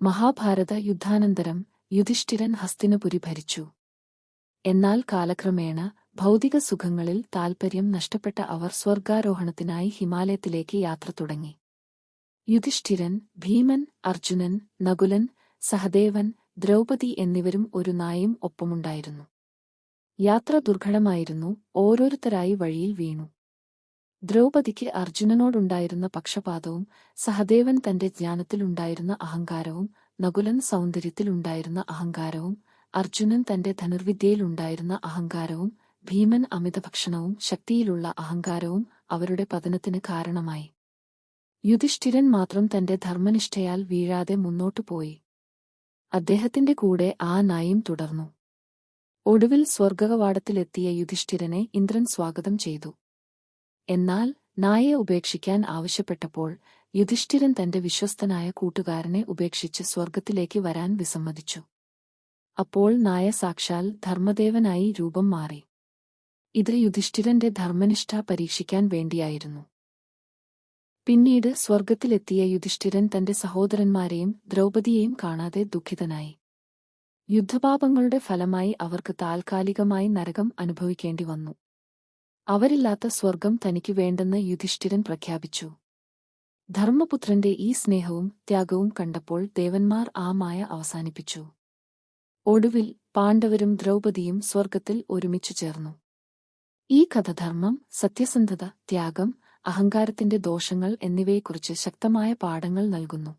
മഹാഭാരത യുദ്ധാനന്തരം യുധിഷ്ഠിരൻ ഹസ്തിനപുരി ഭരിച്ചു. എന്നാൽ കാലക്രമേണ ഭൗതിക സുഖങ്ങളിൽ താൽപര്യം നഷ്ടപ്പെട്ട അവർ സ്വർഗാരോഹണത്തിനായി ഹിമാലയത്തിലേക്ക് യാത്ര തുടങ്ങി. യുധിഷ്ഠിരൻ ഭീമൻ അർജുനൻ നകുലൻ സഹദേവൻ ദ്രൗപദി എന്നിവരും ഒരു നായും ഒപ്പമുണ്ടായിരുന്നു. യാത്ര ദുർഘടമായിരുന്നു ഓരോരുത്തരായി വഴിയിൽ വീണു. ദ്രൗപദിക്ക് അർജുനനോടുണ്ടായിരുന്ന പക്ഷപാതവും സഹദേവൻ തന്റെ ജ്ഞാനത്തിലുണ്ടായിരുന്ന അഹങ്കാരവും നകുലൻ സൗന്ദര്യത്തിലുണ്ടായിരുന്ന അഹങ്കാരവും അർജുനൻ തന്റെ ധനുർവിദ്യയിലുണ്ടായിരുന്ന അഹങ്കാരവും ഭീമൻ അമിതഭക്ഷണവും ശക്തിയിലുള്ള അഹങ്കാരവും അവരുടെ പതനത്തിന് കാരണമായി. യുധിഷ്ഠിരൻ മാത്രം തന്റെ ധർമ്മനിഷ്ഠയാൽ വീഴാതെ മുന്നോട്ടു പോയി. അദ്ദേഹത്തിന്റെ കൂടെ ആ നായും തുടർന്നു. ഒടുവിൽ സ്വർഗകവാടത്തിലെത്തിയ യുധിഷ്ഠിരനെ ഇന്ദ്രൻ സ്വാഗതം ചെയ്തു. എന്നാൽ നായെ ഉപേക്ഷിക്കാൻ ആവശ്യപ്പെട്ടപ്പോൾ യുധിഷ്ഠിരൻ തന്റെ വിശ്വസ്തനായ കൂട്ടുകാരനെ ഉപേക്ഷിച്ച് സ്വർഗത്തിലേക്ക് വരാൻ വിസമ്മതിച്ചു. അപ്പോൾ നായ സാക്ഷാൽ ധർമ്മദേവനായി രൂപം മാറി. ഇത് യുധിഷ്ഠിരന്റെ ധർമ്മനിഷ്ഠ പരീക്ഷിക്കാൻ വേണ്ടിയായിരുന്നു. പിന്നീട് സ്വർഗത്തിലെത്തിയ യുധിഷ്ഠിരൻ തന്റെ സഹോദരന്മാരെയും ദ്രൗപദിയെയും കാണാതെ ദുഃഖിതനായി. യുദ്ധപാപങ്ങളുടെ ഫലമായി അവർക്ക് താൽക്കാലികമായി നരകം അനുഭവിക്കേണ്ടി വന്നു. അവരില്ലാത്ത സ്വർഗം തനിക്ക് വേണ്ടെന്ന് യുധിഷ്ഠിരൻ പ്രഖ്യാപിച്ചു. ധർമ്മപുത്രന്റെ ഈ സ്നേഹവും ത്യാഗവും കണ്ടപ്പോൾ ദേവന്മാർ ആ മായ അവസാനിപ്പിച്ചു. ഒടുവിൽ പാണ്ഡവരും ദ്രൗപദിയും സ്വർഗത്തിൽ ഒരുമിച്ചു ചേർന്നു. ഈ കഥ ധർമ്മം സത്യസന്ധത ത്യാഗം അഹങ്കാരത്തിന്റെ ദോഷങ്ങൾ എന്നിവയെക്കുറിച്ച് ശക്തമായ പാഠങ്ങൾ നൽകുന്നു.